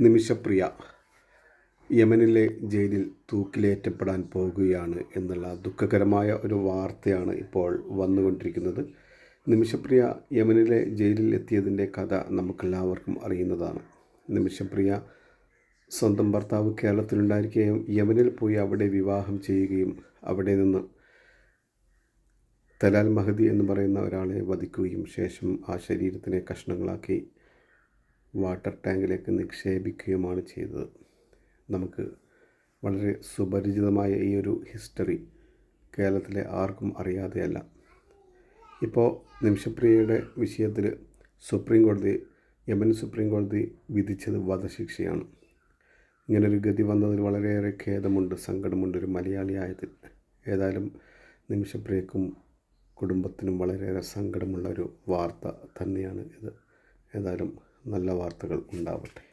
നിമിഷപ്രിയ യമനിലെ ജയിലിൽ തൂക്കിലേറ്റപ്പെടാൻ പോകുകയാണ് എന്നുള്ള ദുഃഖകരമായ ഒരു വാർത്തയാണ് ഇപ്പോൾ വന്നുകൊണ്ടിരിക്കുന്നത്. നിമിഷപ്രിയ യമനിലെ ജയിലിൽ എത്തിയതിന്റെ കഥ നമുക്കെല്ലാവർക്കും അറിയുന്നതാണ്. നിമിഷപ്രിയ സ്വന്തം ഭർത്താവ് കേരളത്തിലുണ്ടായിരിക്കുകയും യമനിൽ പോയി അവിടെ വിവാഹം ചെയ്യുകയും അവിടെ നിന്ന് തലാൽ മഹദി എന്ന് പറയുന്ന ഒരാളെ വധിക്കുകയും ശേഷം ആ ശരീരത്തിനെ കഷ്ണങ്ങളാക്കി വാട്ടർ ടാങ്കിലേക്ക് നിക്ഷേപിക്കുകയുമാണ് ചെയ്തത്. നമുക്ക് വളരെ സുപരിചിതമായ ഈ ഒരു ഹിസ്റ്ററി കേരളത്തിലെ ആർക്കും അറിയാതെയല്ല. ഇപ്പോൾ നിമിഷപ്രിയയുടെ വിഷയത്തിൽ സുപ്രീം കോടതി യമൻ സുപ്രീം കോടതി വിധിച്ചത് വധശിക്ഷയാണ്. ഇങ്ങനൊരു ഗതി വന്നതിൽ വളരെയേറെ ഖേദമുണ്ട് സങ്കടമുണ്ട്. ഒരു മലയാളിയായതിൽ ഏതായാലും നിമിഷപ്രിയക്കും കുടുംബത്തിനും വളരെയേറെ സങ്കടമുള്ള ഒരു വാർത്ത തന്നെയാണ് ഇത്. ഏതായാലും നല്ല വാർത്തകൾ ഉണ്ടാവട്ടെ.